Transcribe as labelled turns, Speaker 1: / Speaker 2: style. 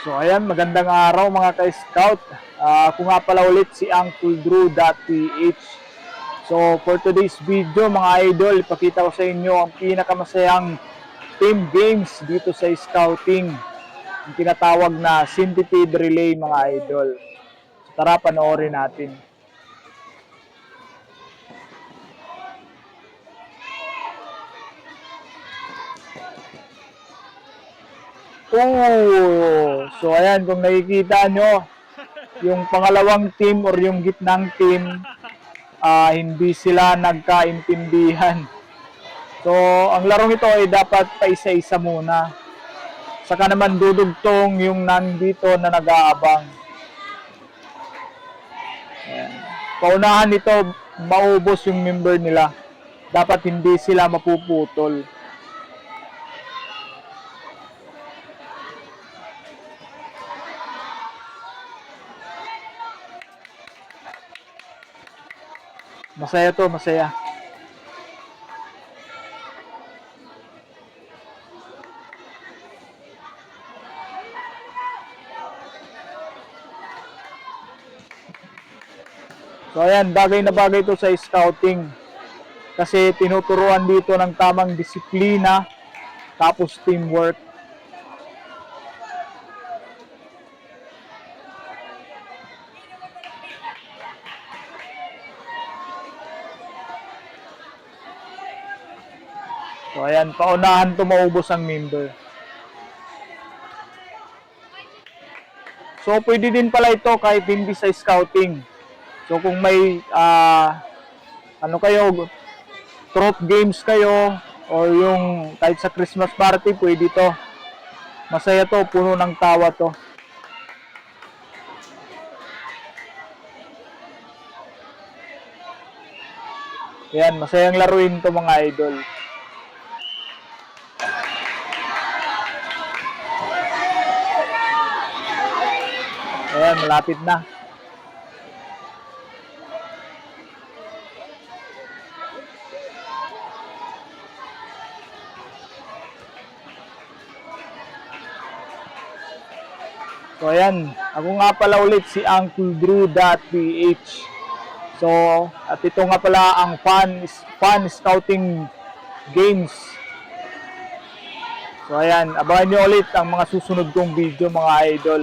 Speaker 1: So ayan, magandang araw mga ka-scout. Ah, ako nga pala ulit si Uncle Drew.ph. So for today's video mga idol, ipakita ko sa inyo ang pinakamasayang team games dito sa scouting. Ang tinatawag na Centipede Relay mga idol. So, tara panoorin natin. Oh, so ayan kung nakikita nyo, yung pangalawang team or yung gitnang team, ah, hindi sila nagkaintindihan. So, ang larong ito ay dapat pa isa-isa muna. Saka naman dudugtong yung nandito na nag-aabang. Ayan. Paunahan nito, maubos yung member nila. Dapat hindi sila mapuputol. Masaya to, masaya. So ayan, bagay na bagay to sa scouting. Kasi tinuturuan dito ng tamang disiplina, tapos teamwork. So ayan, paunahan to maubos ang member. So pwede din pala ito kahit hindi sa scouting. So kung may ah, ano kayo, troop games kayo or yung kahit sa Christmas party pwede to. Masaya to, puno ng tawa to. Yan, masayang laruin to mga idol. Ayan, malapit na. So ayan, ako nga pala ulit si Uncle Drew.ph. So, at ito nga pala ang fun, fun scouting games. So ayan, abangan nyo ulit ang mga susunod kong video mga idol.